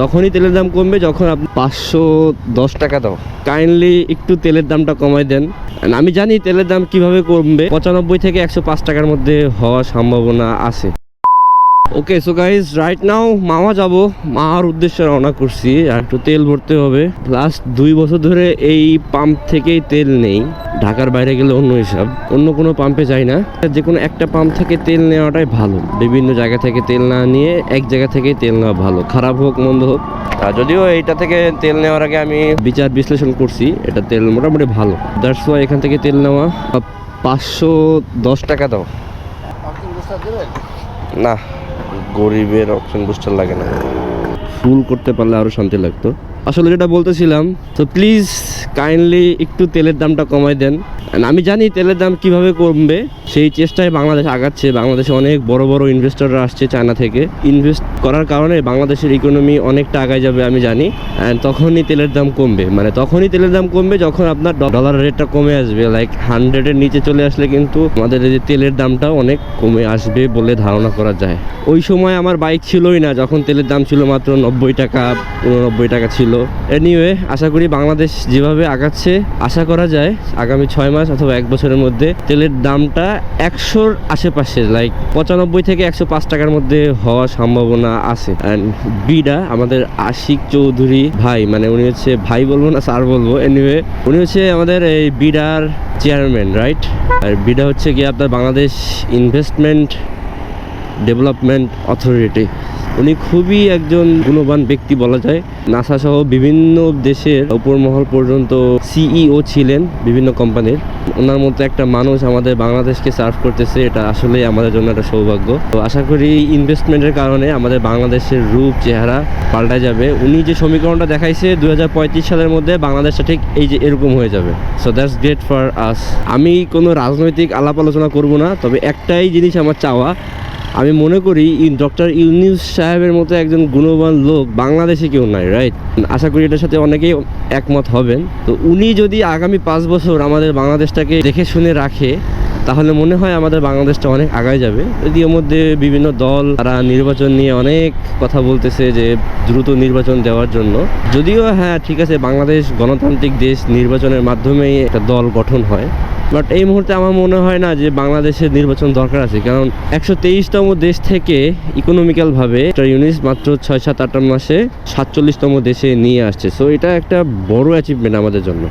তখনই তেলের দাম কমবে যখন আপনি পাঁচশো দশ টাকা দাও। কাইন্ডলি একটু তেলের দামটা কমাই দেন। আমি জানি তেলের দাম কীভাবে কমবে। পঁচানব্বই থেকে একশো পাঁচ টাকার মধ্যে হওয়ার সম্ভাবনা আছে। Okay so guys right now মামা যাব মার উদ্দেশ্যে রওনা করছি আর একটু তেল ভরতে হবে। লাস্ট দুই বছর ধরে এই পাম্প থেকেই তেল নেই। ঢাকার বাইরে গেলে অন্য হিসাব অন্য কোনো পাম্পে যাই না। যে কোনো একটা পাম্প থেকে তেল নেওয়াটাই ভালো। বিভিন্ন জায়গা থেকে তেল না নিয়ে এক জায়গা থেকেই তেল নেওয়া ভালো। খারাপ হোক মন্দ হোক। আর যদিও এইটা থেকে তেল নেওয়ার আগে আমি বিচার বিশ্লেষণ করছি এটা তেল মোটামুটি ভালো। দ্যাটস ওয়াই এখান থেকে তেল নেওয়া পাঁচশো দশ টাকা দাও। না। গরিবের অপশন বুস্টার লাগে না। ফুল করতে পারলে আরও শান্তি লাগতো। আসলে যেটা বলতেছিলাম, তো প্লিজ কাইন্ডলি একটু তেলের দামটা কমাই দেন। আমি জানি তেলের দাম কীভাবে কমবে সেই চেষ্টায় বাংলাদেশ আগাচ্ছে। বাংলাদেশে অনেক বড় বড় ইনভেস্টররা আসছে চায়না থেকে। ইনভেস্ট করার কারণে বাংলাদেশের ইকোনমি অনেকটা আগায় যাবে আমি জানি। অ্যান্ড তখনই তেলের দাম কমবে। মানে তখনই তেলের দাম কমবে যখন আপনার ডলার রেটটা কমে আসবে। লাইক হান্ড্রেডের নিচে চলে আসলে কিন্তু আমাদের যে তেলের দামটা অনেক কমে আসবে বলে ধারণা করা যায়। ওই সময় আমার বাইক ছিলই না। যখন তেলের দাম ছিল মাত্র নব্বই টাকা উননব্বই টাকা ছিল। এনিওয়ে আশা করি বাংলাদেশ যেভাবে আগাচ্ছে, আশা করা যায়, আগামী ছয় মাস অথবা এক বছরের মধ্যে তেলের দামটা একশোর আশেপাশে লাইক পঁচানব্বই থেকে একশো পাঁচ টাকার মধ্যে হওয়ার সম্ভাবনা আছে। বিডা আমাদের আশিক চৌধুরী ভাই মানে উনি হচ্ছে ভাই বলব না স্যার বলব। এনিওয়ে উনি হচ্ছে আমাদের এই বিডার চেয়ারম্যান রাইট আর বিডা হচ্ছে কি আপনার বাংলাদেশ ইনভেস্টমেন্ট ডেভেলপমেন্ট অথরিটি উনি খুবই একজন গুণবান ব্যক্তি বলা যায়। নাসা সহ বিভিন্ন দেশের উপর মহল পর্যন্ত সিইও ছিলেন বিভিন্ন কোম্পানির। ওনার মতো একটা মানুষ আমাদের বাংলাদেশকে সার্ভ করতেছে, এটা আসলে আমাদের জন্য একটা সৌভাগ্য। তো আশা করি ইনভেস্টমেন্টের কারণে আমাদের বাংলাদেশের রূপ, চেহারা পাল্টা যাবে। উনি যে সমীকরণটা দেখাইছে দুই হাজার পঁয়ত্রিশ সালের মধ্যে, বাংলাদেশটা ঠিক এই যে এরকম হয়ে যাবে। So that's great for us আমি কোনো রাজনৈতিক আলাপ আলোচনা করব না, তবে একটাই জিনিস আমার চাওয়া আমি মনে করি ডক্টর ইউনিস সাহেবের মতো একজন গুণবান লোক বাংলাদেশে কেউ নাই রাইট আশা করি এটার সাথে অনেকেই একমত হবেন। তো উনি যদি আগামী পাঁচ বছর আমাদের বাংলাদেশটাকে দেখে শুনে রাখে তাহলে মনে হয় আমাদের বাংলাদেশটা অনেক আগায় যাবে। যদিও মধ্যে বিভিন্ন দল, তারা নির্বাচন নিয়ে অনেক কথা বলতেছে যে দ্রুত নির্বাচন দেওয়ার জন্য। যদিও হ্যাঁ ঠিক আছে, বাংলাদেশ গণতান্ত্রিক দেশ নির্বাচনের মাধ্যমেই একটা দল গঠন হয়। বাট এই মুহূর্তে আমার মনে হয় না যে বাংলাদেশের নির্বাচন দরকার আছে। কারণ একশো তেইশতম দেশ থেকে ইকোনমিক্যালভাবে একটা ইউনিস মাত্র ছয়, সাত, আট মাসে সাতচল্লিশতম দেশে নিয়ে আসছে। সো এটা একটা বড় অ্যাচিভমেন্ট আমাদের জন্য।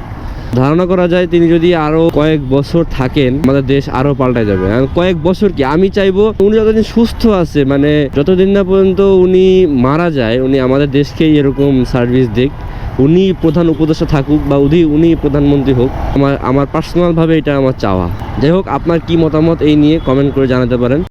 ধারণা করা যায় তিনি যদি আরও কয়েক বছর থাকেন, আমাদের দেশ আরও পাল্টে যাবে। কয়েক বছর কি? আমি চাইব উনি যতদিন সুস্থ আছে মানে যতদিন না পর্যন্ত উনি মারা যায়, উনি আমাদের দেশকেই এরকম সার্ভিস দিক। উনি প্রধান উপদেষ্টা থাকুক বা উনি উনি প্রধানমন্ত্রী হোক, আমার আমার পার্সোনালভাবে এটা আমার চাওয়া। যাই হোক, আপনার কি মতামত এই নিয়ে কমেন্ট করে জানাতে পারেন।